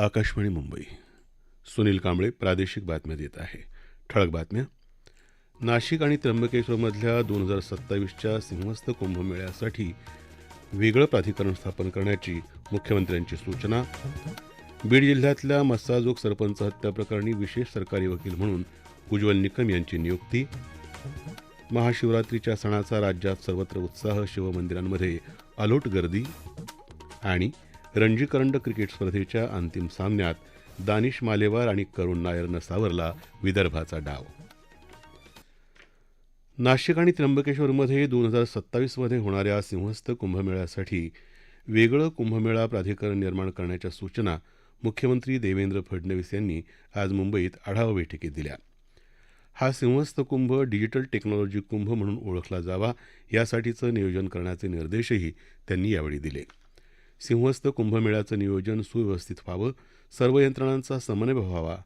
आकाशवाणी मुंबई. सुनील कांबळे प्रादेशिक बातम्या देत आहे. ठळक बातम्या. नाशिक आणि त्र्यंबकेश्वरमधल्या दोन हजार सत्तावीसच्या सिंहस्थ कुंभमेळ्यासाठी वेगळं प्राधिकरण स्थापन करण्याची मुख्यमंत्र्यांची सूचना. बीड जिल्ह्यातल्या मस्साजोग सरपंच हत्या प्रकरणी विशेष सरकारी वकील म्हणून उज्ज्वल निकम यांची नियुक्ती. महाशिवरात्रीच्या सणाचा राज्यात सर्वत्र उत्साह शिवमंदिरांमध्ये अलोट गर्दी आणि रणजी करंडक क्रिकेट स्पर्धेच्या अंतिम सामन्यात दानिश मालेवार आणि करुण नायरनं सावरला विदर्भाचा डाव. नाशिक आणि त्र्यंबकेश्वरमध्ये दोन हजार सत्तावीसमध्ये होणाऱ्या सिंहस्थ कुंभमेळ्यासाठी वेगळं कुंभमेळा प्राधिकरण निर्माण करण्याच्या सूचना मुख्यमंत्री देवेंद्र फडणवीस यांनी आज मुंबईत आढावा बैठकीत दिल्या. हा सिंहस्थ कुंभ डिजिटल टेक्नॉलॉजी कुंभ म्हणून ओळखला जावा यासाठीचं नियोजन करण्याचे निर्देशही त्यांनी यावेळी दिले. सिंहस्थ कुंभमेळ्याचं नियोजन सुव्यवस्थित व्हावं सर्व यंत्रणांचा समन्वय व्हावा.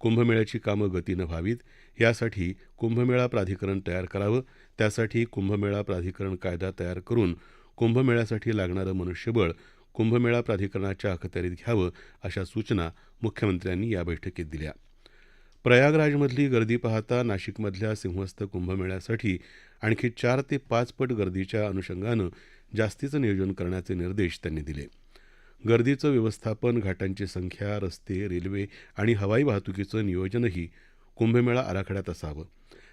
कुंभमेळ्याची कामं गतीनं व्हावीत यासाठी कुंभमेळा प्राधिकरण तयार करावं त्यासाठी कुंभमेळा प्राधिकरण कायदा तयार करून कुंभमेळ्यासाठी लागणारं मनुष्यबळ कुंभमेळा प्राधिकरणाच्या अखत्यारीत घ्यावं अशा सूचना मुख्यमंत्र्यांनी या बैठकीत दिल्या. प्रयागराजमधली गर्दी पाहता नाशिकमधल्या सिंहस्थ कुंभमेळ्यासाठी आणखी चार ते पाच पट गर्दीच्या अनुषंगानं जास्तीचं नियोजन करण्याचे निर्देश त्यांनी दिले. गर्दीचं व्यवस्थापन घाटांची संख्या रस्ते रेल्वे आणि हवाई वाहतुकीचं नियोजनही कुंभमेळा आराखड्यात असावं.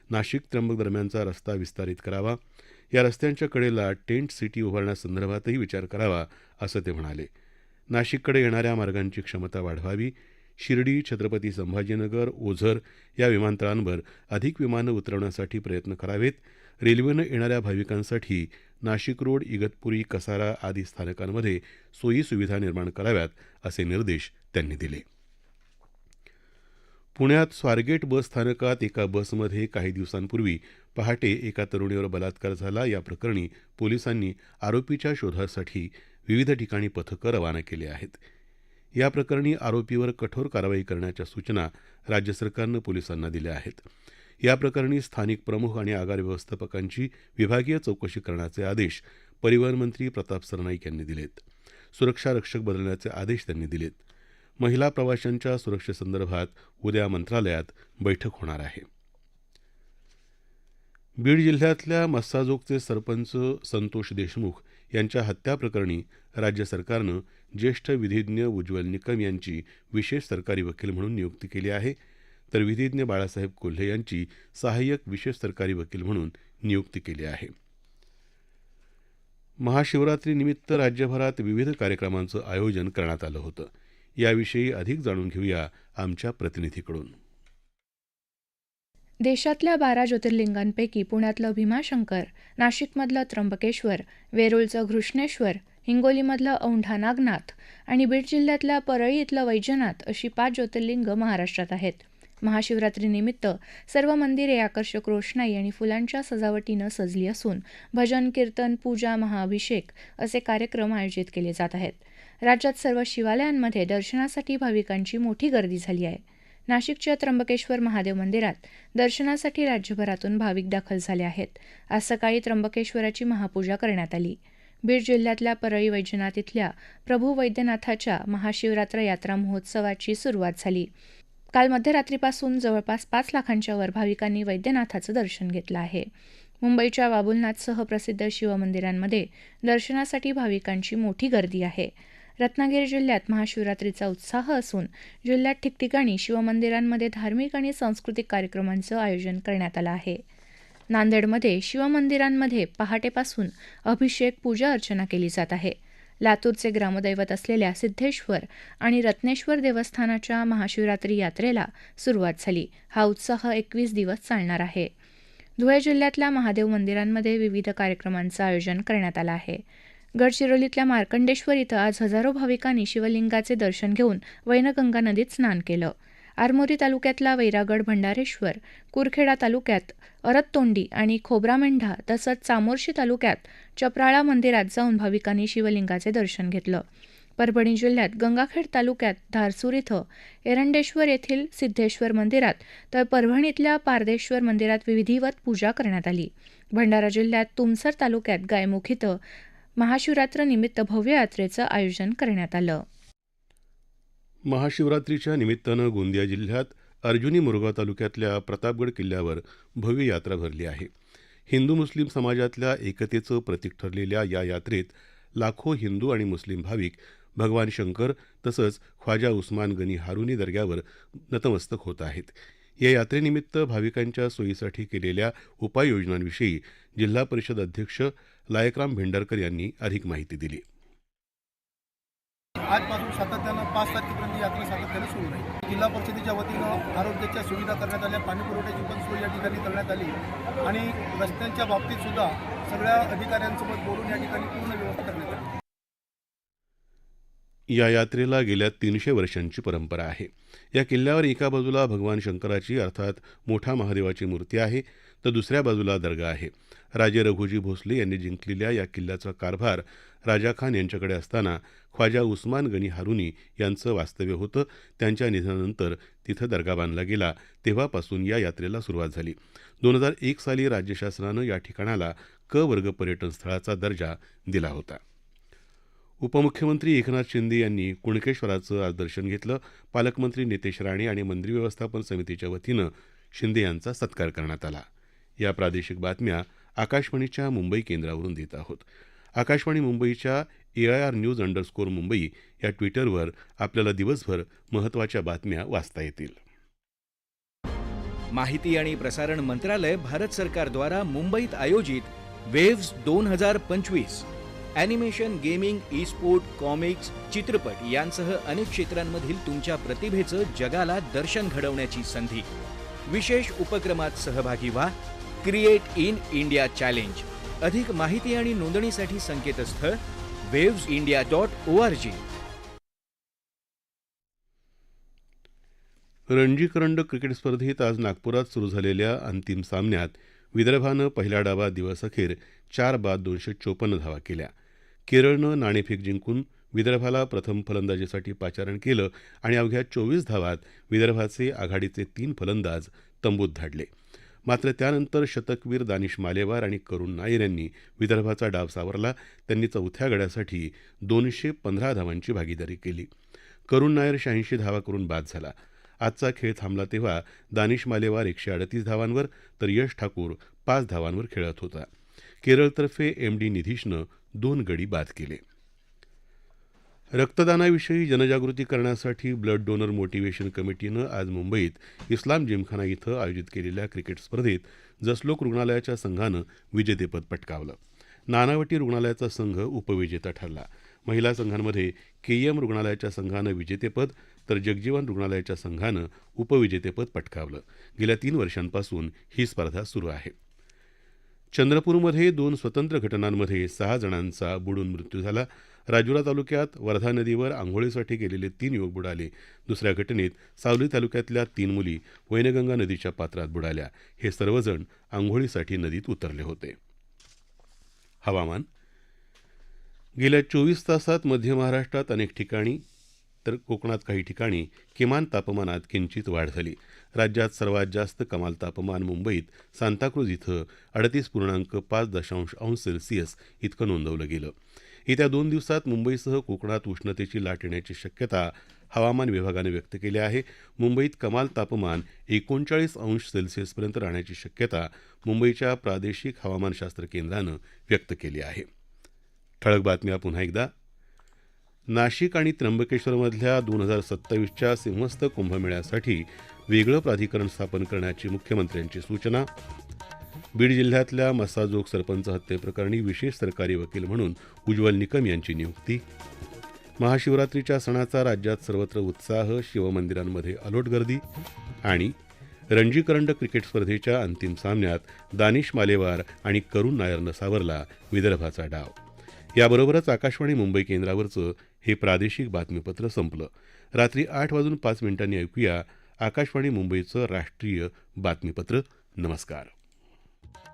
नाशिक त्र्यंबक दरम्यानचा रस्ता विस्तारित करावा. या रस्त्यांच्या कडेला टेंट सिटी उभारण्यासंदर्भातही विचार करावा असं ते म्हणाले. नाशिककडे येणाऱ्या मार्गांची क्षमता वाढवावी. शिर्डी छत्रपती संभाजीनगर ओझर या विमानतळांवर अधिक विमानं उतरवण्यासाठी प्रयत्न करावेत. रेल्वेनं येणाऱ्या भाविकांसाठी नाशिक रोड इगतपुरी कसारा आदी स्थानकांमध्ये सोयी सुविधा निर्माण कराव्यात असे निर्देश त्यांनी दिले. पुण्यात स्वारगेट बस स्थानकात एका बसमध्ये काही दिवसांपूर्वी पहाटे एका तरुणीवर बलात्कार झाला. या प्रकरणी पोलिसांनी आरोपीच्या शोधासाठी विविध ठिकाणी पथकं रवाना केली आहेत. या प्रकरणी आरोपीवर कठोर कारवाई करण्याच्या सूचना राज्य सरकारनं पोलिसांना दिल्या आहेत. याप्रकरणी स्थानिक प्रमुख आणि आगार व्यवस्थापकांची विभागीय चौकशी करण्याचे आदेश परिवहन मंत्री प्रताप सरनाईक यांनी दिलेत. सुरक्षा रक्षक बदलण्याचे आदेश त्यांनी दिलेत. महिला प्रवाशांच्या सुरक्षेसंदर्भात उद्या मंत्रालयात बैठक होणार आहे. बीड जिल्ह्यातल्या मस्साजोगचे सरपंच संतोष देशमुख यांच्या हत्याप्रकरणी राज्य सरकारनं ज्येष्ठ विधिज्ञ उज्ज्वल निकम यांची विशेष सरकारी वकील म्हणून नियुक्ती केली आहे. तर विधीज्ञ बाळासाहेब कोल्हे यांची सहाय्यक विशेष सरकारी वकील म्हणून नियुक्ती केली आहे. महाशिवरात्रीनिमित्त राज्यभरात विविध कार्यक्रमांचं आयोजन करण्यात आलं होतं. याविषयी अधिक जाणून घेऊया आमच्या प्रतिनिधीकडून. देशातल्या बारा ज्योतिर्लिंगांपैकी पुण्यातलं भीमाशंकर नाशिकमधलं त्र्यंबकेश्वर वेरूळचं घृष्णेश्वर हिंगोलीमधलं औंढा नागनाथ आणि बीड जिल्ह्यातल्या परळी इथलं वैजनाथ अशी पाच ज्योतिर्लिंग महाराष्ट्रात आहेत. महाशिवरात्रीनिमित्त सर्व मंदिरे आकर्षक रोषणाई आणि फुलांच्या सजावटीनं सजली असून भजन कीर्तन पूजा महाअभिषेक असे कार्यक्रम आयोजित केले जात आहेत. राज्यात सर्व शिवालयांमध्ये दर्शनासाठी भाविकांची मोठी गर्दी झाली आहे. नाशिकच्या त्र्यंबकेश्वर महादेव मंदिरात दर्शनासाठी राज्यभरातून भाविक दाखल झाले आहेत. आज सकाळी त्र्यंबकेश्वराची महापूजा करण्यात आली. बीड जिल्ह्यातल्या परळी वैजनाथ इथल्या प्रभू वैद्यनाथाच्या महाशिवरात्र यात्रा महोत्सवाची सुरुवात झाली. काल मध्यरात्रीपासून जवळपास पाच लाखांच्या वर भाविकांनी वैद्यनाथाचं दर्शन घेतलं आहे. मुंबईच्या बाबुलनाथसह प्रसिद्ध शिवमंदिरांमध्ये दर्शनासाठी भाविकांची मोठी गर्दी आहे. रत्नागिरी जिल्ह्यात महाशिवरात्रीचा उत्साह असून जिल्ह्यात ठिकठिकाणी शिवमंदिरांमध्ये धार्मिक आणि सांस्कृतिक कार्यक्रमांचं आयोजन करण्यात आलं आहे. नांदेडमध्ये शिवमंदिरांमध्ये पहाटेपासून अभिषेक पूजा अर्चना केली जात आहे. लातूरचे ग्रामदैवत असलेल्या सिद्धेश्वर आणि रत्नेश्वर देवस्थानाच्या महाशिवरात्री यात्रेला सुरुवात झाली. हा उत्साह एकवीस दिवस चालणार आहे. धुळे जिल्ह्यातल्या महादेव मंदिरांमध्ये विविध कार्यक्रमांचं आयोजन करण्यात आलं आहे. गडचिरोलीतल्या मार्कंडेश्वर इथं आज हजारो भाविकांनी शिवलिंगाचे दर्शन घेऊन वैनगंगा नदीत स्नान केलं. आरमोरी तालुक्यातला वैरागड भंडारेश्वर कुरखेडा तालुक्यात अरततोंडी आणि खोब्रामेंढा तसंच चामोर्शी तालुक्यात चपराळा मंदिरात जाऊन भाविकांनी शिवलिंगाचे दर्शन घेतलं. परभणी जिल्ह्यात गंगाखेड तालुक्यात धारसूर इथं एरंडेश्वर येथील सिद्धेश्वर मंदिरात तर परभणीतल्या पारदेश्वर मंदिरात विधिवत पूजा करण्यात आली. भंडारा जिल्ह्यात तुमसर तालुक्यात गायमुख इथं महाशिवरात्र निमित्त भव्य यात्रेचं आयोजन करण्यात आलं. महाशिवरात्रीच्या निमित्तानं गोंदिया जिल्ह्यात अर्जुनी मुरगाव तालुक्यातल्या प्रतापगड किल्ल्यावर भव्य यात्रा भरली आहे. हिंदू मुस्लिम समाजातल्या एकतेचं प्रतीक ठरलेल्या या यात्रेत लाखो हिंदू आणि मुस्लिम भाविक भगवान शंकर तसंच ख्वाजा उस्मान गनी हारुनी दर्ग्यावर नतमस्तक होत आहेत. या यात्रेनिमित्त भाविकांच्या सोयीसाठी केलेल्या उपाययोजनांविषयी जिल्हा परिषद अध्यक्ष लायकराम भेंडरकर यांनी अधिक माहिती दिली. आजपासून जिल्हा परिषदेच्या वतीनं आरोग्याच्या सुविधा करण्यात आल्या पाणीपुरवठ्याची पण सोय या ठिकाणी करण्यात आली आणि रस्त्यांच्या बाबतीत सुद्धा सगळ्या अधिकाऱ्यांसोबत बोलून या ठिकाणी पूर्ण व्यवस्था करण्यात आली. या यात्रेला गेल्या तीनशे वर्षांची परंपरा आहे. या किल्ल्यावर एका बाजूला भगवान शंकराची अर्थात मोठा महादेवाची मूर्ती आहे. तर दुसऱ्या बाजूला दर्गा आहे. राजे रघुजी भोसले यांनी जिंकलेल्या या किल्ल्याचा कारभार राजा खान यांच्याकडे असताना ख्वाजा उस्मान गनी हारुनी यांचं वास्तव्य होतं. त्यांच्या निधनानंतर तिथं दर्गा बांधला गेला. तेव्हापासून या यात्रेला सुरुवात झाली. दोन हजार एक साली राज्य शासनानं या ठिकाणाला क वर्ग पर्यटन स्थळाचा दर्जा दिला होता. उपमुख्यमंत्री एकनाथ शिंदे यांनी कुणकेश्वराचं आज दर्शन घेतलं. पालकमंत्री नितेश राणे आणि मंदिर व्यवस्थापन समितीच्या वतीनं शिंदे यांचा सत्कार करण्यात आला. या प्रादेशिक बातम्या आकाशवाणीच्या मुंबई केंद्रावरून देत आहोत. आकाशवाणी मुंबईच्या A I R news underscore Mumbai या ट्विटरवर आपल्याला दिवसभर महत्त्वाच्या बातम्या वाचता येतील. माहिती आणि प्रसारण मंत्रालय भारत सरकारद्वारा मुंबईत आयोजित वेव्स दोन हजार पंचवीस animation gaming E sport comics चित्रपट यांसह अनेक क्षेत्रांमधील तुमच्या प्रतिभेचं जगाला दर्शन घडवण्याची संधी. विशेष उपक्रमात सहभागी व्हा. Create in India challenge. अधिक माहिती आणि नोंदणीसाठी संकेतस्थळ waves India dot O R G Ranji करंडक क्रिकेट स्पर्धेत आज नागपुरात सुरू झालेल्या अंतिम सामन्यात विदर्भानं पहिल्या डावात दिवसअखेर चार बाद दोनशे चोपन्न धावा केल्या. केरळनं नाणेफेक जिंकून विदर्भाला प्रथम फलंदाजीसाठी पाचारण केलं आणि अवघ्या चोवीस धावात विदर्भाचे आघाडीचे तीन फलंदाज तंबूत धाडले. मात्र त्यानंतर शतकवीर दानिश मालेवार आणि करुण नायर यांनी विदर्भाचा डाव सावरला. त्यांनी चौथ्या गड्यासाठी दोनशे पंधरा धावांची भागीदारी केली. करुण नायर शहाऐंशी धावा करून बाद झाला. आजचा खेळ थांबला तेव्हा दानिश मालेवार एकशे अडतीस धावांवर तर यश ठाकूर पाच धावांवर खेळत होता. केरळतर्फे एम डी निधीशनं दोन गडी बाद केले. रक्तदानाविषयी जनजागृती करण्यासाठी ब्लड डोनर मोटिवेशन कमिटीनं आज मुंबईत इस्लाम जिमखाना इथं आयोजित केलेल्या क्रिकेट स्पर्धेत जसलोक रुग्णालयाच्या संघानं विजेतेपद पटकावलं. नानावटी रुग्णालयाचा संघ उपविजेता ठरला. महिला संघांमध्ये केईएम रुग्णालयाच्या संघानं विजेतेपद तर जगजीवन रुग्णालयाच्या संघानं उपविजेतेपद पटकावलं. गेल्या तीन वर्षांपासून ही स्पर्धा सुरू आहे. चंद्रपूरमध्ये दोन स्वतंत्र घटनांमध्ये सहा जणांचा बुडून मृत्यू झाला. राजुरा तालुक्यात वर्धा नदीवर आंघोळीसाठी गेलेले तीन युवक बुडाले. दुसऱ्या घटनेत सावली तालुक्यातल्या तीन मुली वैनगंगा नदीच्या पात्रात बुडाल्या. हे सर्वजण आंघोळीसाठी नदीत उतरले होते. हवामान गेल्या चोवीस तासात मध्य महाराष्ट्रात अनेक ठिकाणी तर कोकणात काही ठिकाणी किमान तापमानात किंचित वाढ झाली. राज्यात सर्वात जास्त कमाल तापमान मुंबईत सांताक्रूज इथं अडतीस पूर्णांक पाच दशांश अंश सेल्सिअस इतकं नोंदवलं गेलं. येत्या दोन दिवसात मुंबईसह कोकणात उष्णतेची लाट येण्याची शक्यता हवामान विभागानं व्यक्त केली आहे. मुंबईत कमाल तापमान एकोणचाळीस अंश सेल्सिअसपर्यंत राहण्याची शक्यता मुंबईच्या प्रादेशिक हवामानशास्त्र केंद्रानं व्यक्त केली आहे. ठळक बातम्या पुन्हा एकदा. नाशिक आणि त्र्यंबकेश्वरमधल्या दोन हजार सत्तावीसच्या सिंहस्थ कुंभमेळ्यासाठी वेगळं प्राधिकरण स्थापन करण्याची मुख्यमंत्र्यांची सूचना. बीड जिल्ह्यातल्या मसाजोग सरपंच हत्येप्रकरणी विशेष सरकारी वकील म्हणून उज्ज्वल निकम यांची नियुक्ती. महाशिवरात्रीच्या सणाचा राज्यात सर्वत्र उत्साह शिवमंदिरांमध्ये अलोट गर्दी आणि रणजी करंडक क्रिकेट स्पर्धेच्या अंतिम सामन्यात दानिश मालेवार आणि करुण नायरनं सावरला विदर्भाचा डाव. याबरोबरच आकाशवाणी मुंबई केंद्रावरचं हे प्रादेशिक बातमीपत्र संपलं. रात्री आठ वाजून पाच मिनिटांनी ऐकूया आकाशवाणी मुंबईचं राष्ट्रीय बातमीपत्र. नमस्कार.